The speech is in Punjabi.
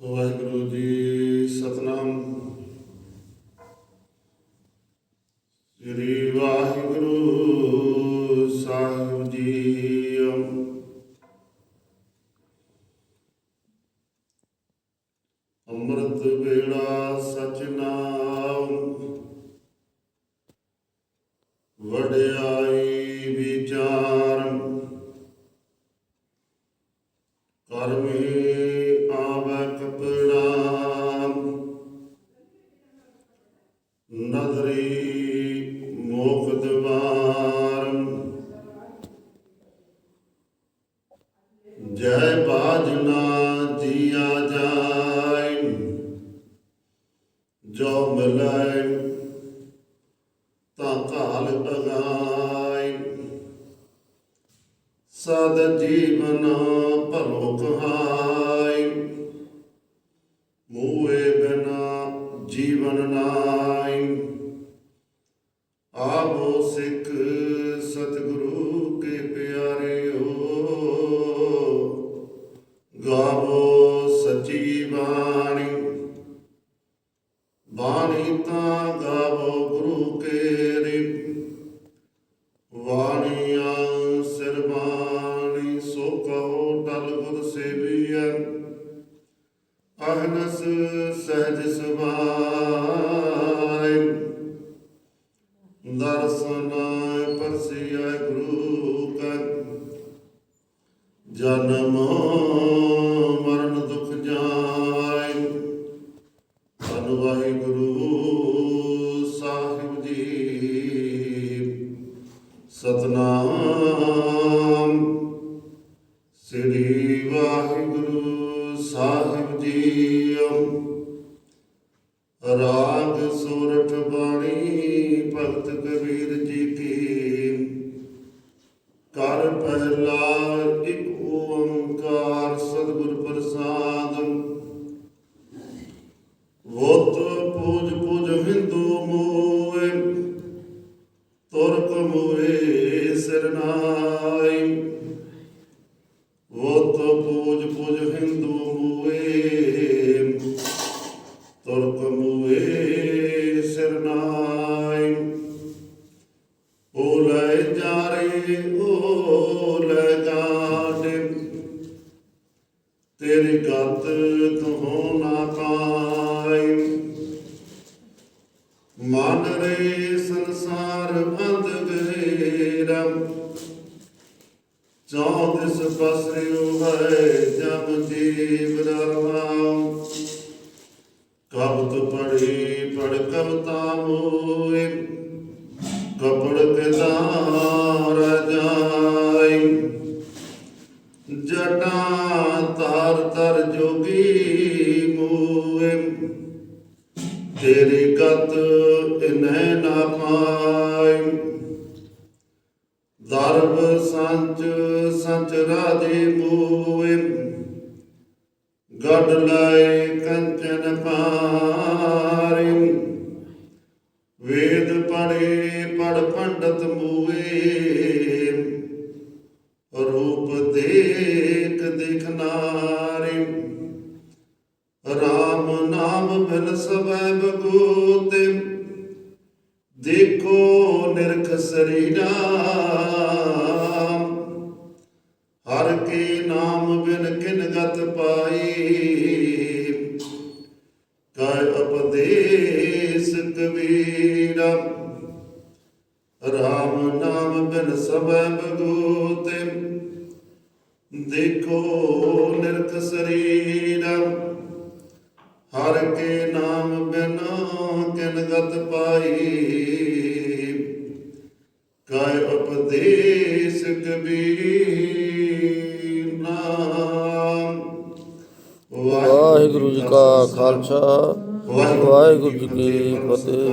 ਵਾਹਿਗੁਰੂ ਜੀ ਸਤਨਾਮ। ਸ੍ਰੀ ਵਾਹਿਗੁਰੂ ਸਾਹਿਬ ਜੀ ਅੰਮ੍ਰਿਤ ਵੇਲਾ ਸਚਨਾਮ ਵਡਿਆ ਨਦਰੀ ਮੋਖ ਦਵਾਰ। ਜੈ ਬਾਜਨਾ ਜੀਆ ਜਾਇ। ਜੋ ਮਿਲੈ, ਤਾਂ ਕਾਲ ਅਗਾਈ ਸਦ ਜੀਵਨ ਭਲੋ ਕਹਾਈ ਮਰਨ ਦੁਖ ਜਾਏ। ਧੰਨ ਵਾਹਿਗੁਰੂ ਸਾਹਿਬ ਜੀ। ਸਤਨਾਮ। ਸ੍ਰੀ ਵਾਹਿਗੁਰੂ ਸਾਹਿਬ ਜੀ ਰਾਗ ਸੋਰਠ ਬਾਣੀ ਭਗਤ ਕਬੀਰ ਜੀ ਕੀ। ਕਰ ਪਹਿਲਾ ਵੋਤ ਪੂਜ ਪੂਜ ਹਿੰਦੂ ਮੋਏ ਤੁਰਕ ਮੋਏ ਸਰਨਾਈ ਵੋਤ ਪੂਜ ਪੂਜ ਤੇਰੀ ਗਤ ਤੂੰ ਨਾ ਪਾਈ। ਮਨ ਰੇ ਸੰਸਾਰ ਬੰਦ ਗਏ ਰਮ ਚੌਦਿਸ ਪਸਰਿਉ ਹੈ ਜਮ ਜੀਵ ਰਹਾਉ। ਕਬਤ ਪੜੀ, ਪੜ ਕਵਤਾ ਤੇਰੀ ਗਤ ਇਨੈ ਨਾ ਪਾਈ ਦਰਬ ਸੰਚ ਸੰਚ ਰਾਜੇ ਮੋਏ ਗੱਡ ਲਾਏ ਕੰਚਨ ਪਾਰੀ। ਵੇਦ ਪੜੇ ਪੜ ਪੰਡਤ ਮੂਏ। ਰੂਪ ਦੇਖ ਦਿਖਨਾਰੀ ਰਾਮ ਨਾਮ ਬਿਨ ਸਬੈ ਦੇਖੋ ਨਿਰਖ ਸਰੀਰਾ। ਹਰ ਕੇ ਨਾਮ ਬਿਨ ਕਿਨ ਗਤ ਪਾਈ ਕੈ ਉਪਦੇਸ ਕਬੀਰਾ। ਰਾਮ ਨਾਮ ਬਿਨ ਸਬੈ ਬਗੋਤੇ ਦੇਖੋ ਨਿਰਖ ਸਰੀਰਾ। ਹਰ ਕੇ ਨਾਮ ਬਿਨ ਕਿਨ ਗਤ ਪਾਈ। ਕੈ ਉਪਦੇਸ਼ ਕਬੀਰ ਨਾਮ। ਵਾਹਿਗੁਰੂ ਜੀ ਕਾ ਖਾਲਸਾ। ਵਾਹਿਗੁਰੂ ਜੀ ਕੀ ਫਤਿਹ।